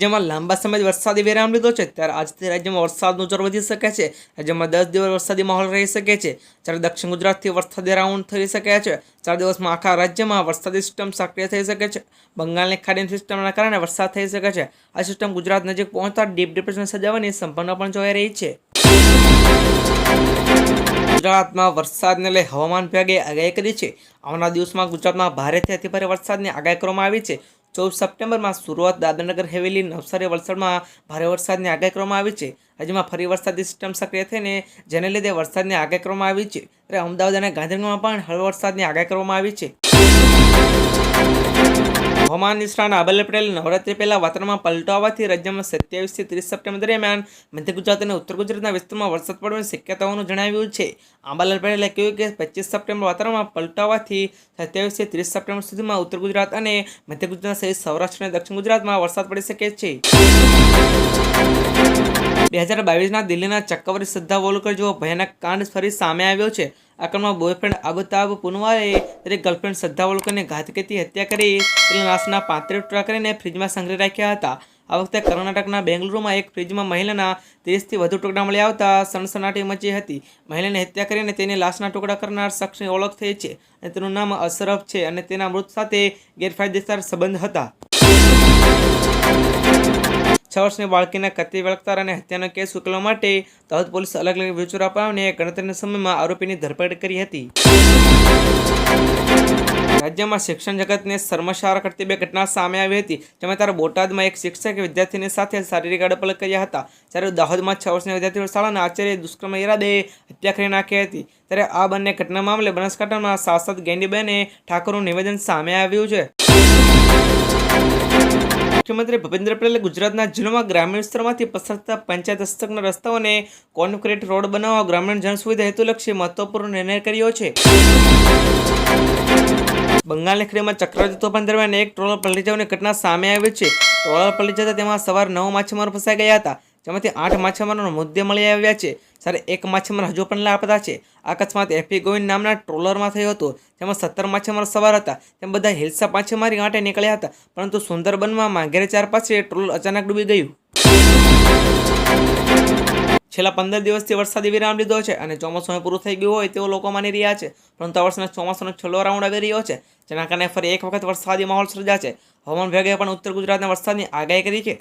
રાજ્યમાં લાંબા સમય વરસાદી વિરામ લીધો છે, ત્યારે આજથી રાજ્યમાં વરસાદનું જોર વધી શકે છે. રાજ્યમાં દસ દિવસ વરસાદી માહોલ રહી શકે છે, જ્યારે દક્ષિણ ગુજરાતથી વરસાદી રાઉન્ડ થઈ શકે છે. ચાર દિવસમાં આખા રાજ્યમાં વરસાદી સિસ્ટમ સક્રિય થઈ શકે છે. બંગાળની ખાડીની સિસ્ટમના કારણે વરસાદ થઈ શકે છે. આ સિસ્ટમ ગુજરાત નજીક પહોંચતા ડીપ ડિપ્રેશન સજાવવાની સંભાવના પણ જોઈ રહી છે. ગુજરાતમાં વરસાદને લઈ હવામાન વિભાગે આગાહી કરી છે. આવનારા દિવસમાં ગુજરાતમાં ભારેથી અતિભારે વરસાદની આગાહી કરવામાં આવી છે. ચૌદ સપ્ટેમ્બરમાં સુરત દાદરનગર હવેલી નવસારી વલસાડમાં ભારે વરસાદની આગાહી કરવામાં આવી છે. રાજ્યમાં ફરી વરસાદી સિસ્ટમ સક્રિય થઈને જેને લીધે વરસાદની આગાહી કરવામાં આવી છે. ત્યારે અમદાવાદ અને ગાંધીનગરમાં પણ હળવો વરસાદની આગાહી કરવામાં આવી છે. હવામાન નિષ્ણાત આબેલ પટેલ નવરાત્રી પહેલાં વાતાવરણમાં પલટો આવવાથી રાજ્યમાં સત્યાવીસથી ત્રીસ સપ્ટેમ્બર દરમિયાન મધ્ય ગુજરાત અને ઉત્તર ગુજરાતના વિસ્તારમાં વરસાદ પડવાની શક્યતા હોવાનું જણાવ્યું છે. આંબાલાલ પટેલે કહ્યું કે પચીસ સપ્ટેમ્બર વાતાવરણમાં પલટો આવવાથી સત્યાવીસથી ત્રીસ સપ્ટેમ્બર સુધીમાં ઉત્તર ગુજરાત અને મધ્ય ગુજરાત સહિત સૌરાષ્ટ્ર અને દક્ષિણ ગુજરાતમાં વરસાદ પડી શકે છે. બે હજાર બાવીસના દિલ્હીના ચક્કવરી શ્રદ્ધા વોલકર જેવો ભયાનક કાંડ ફરી સામે આવ્યો છે. આ કાંડમાં બોયફ્રેન્ડ આબુતાબ પુનવારે તેની ગર્લફ્રેન્ડ શ્રદ્ધા વોલકરની ઘાતકીથી હત્યા કરી, તેના લાશના પાંત્રીસ ટુકડા કરીને ફ્રીજમાં સંગ્રહી રાખ્યા હતા. આ વખતે કર્ણાટકના બેંગલુરુમાં એક ફ્રીજમાં મહિલાના ત્રીસથી વધુ ટુકડા મળી આવતા સનસનાટી મચી હતી. મહિલાને હત્યા કરીને તેની લાશના ટુકડા કરનાર શખ્સની ઓળખ થઈ છે અને તેનું નામ અશરફ છે અને તેના મૃત સાથે ગેરફાયદેસર સંબંધ હતા. છ વર્ષની બાળકીના કતિ બળાત્કાર અને હત્યાનો કેસ ઉકેલવા માટે દાહોદ પોલીસ અલગ અલગ વિચારો અપાવીને ગણતરીના સમયમાં આરોપીની ધરપકડ કરી હતી. રાજ્યમાં શિક્ષણ જગતને શર્મસાર કરતી બે ઘટના સામે આવી હતી, જેમાં ત્યારે બોટાદમાં એક શિક્ષકે વિદ્યાર્થીની સાથે શારીરિક અડપલ કર્યા હતા. જ્યારે દાહોદમાં છ વર્ષની વિદ્યાર્થીઓ શાળાના આચાર્ય દુષ્કર્મ ઈરાદે હત્યા કરી નાખી હતી. ત્યારે આ બંને ઘટના મામલે બનાસકાંઠામાં સાંસદ ગેંડીબેને ઠાકોરનું નિવેદન સામે આવ્યું છે. મુખ્યમંત્રી ભૂપેન્દ્ર પટેલે ગુજરાતના જિલ્લામાં ગ્રામીણ વિસ્તારમાંથી પસાર થતા પંચાયત હસ્તકના રસ્તાઓને કોન્ક્રીટ રોડ બનાવવા ગ્રામીણ જન સુવિધા હેતુલક્ષી મહત્વપૂર્ણ નિર્ણય કર્યો છે. બંગાળની ખાડીમાં ચક્રવાતી તોફાન દરમિયાન એક ટ્રોલર પલટી જવાની ઘટના સામે આવી છે. ટ્રોલર પલટી જતા તેમાં સવાર નવ માછીમારો ફસાઈ ગયા હતા. જેમાંથી આઠ માછીમારોનો મૃતદેહ મળી આવ્યા છે. જ્યારે એક માછીમાર હજુ પણ લાપતા છે. અકસ્માત એફી ગોવિંદ નામના ટ્રોલરમાં થયો હતો. જેમાં સત્તર માછીમાર સવાર હતા. તેમ બધા હિલસા માછીમારી માટે નીકળ્યા હતા. પરંતુ સુંદરબનમાં માંગેરે ચાર પાસે ટ્રોલર અચાનક ડૂબી ગયું. છેલ્લા પંદર દિવસથી વરસાદી વિરામ લીધો છે અને ચોમાસું પૂરું થઈ ગયું હોય તેવું લોકો માની રહ્યા છે. પરંતુ આ વર્ષના ચોમાસાનો છેલ્લો રાઉન્ડ આવી રહ્યો છે, જેના કારણે ફરી એક વખત વરસાદી માહોલ સર્જા છે હવામાન વિભાગે પણ ઉત્તર ગુજરાતના વરસાદની આગાહી કરી છે.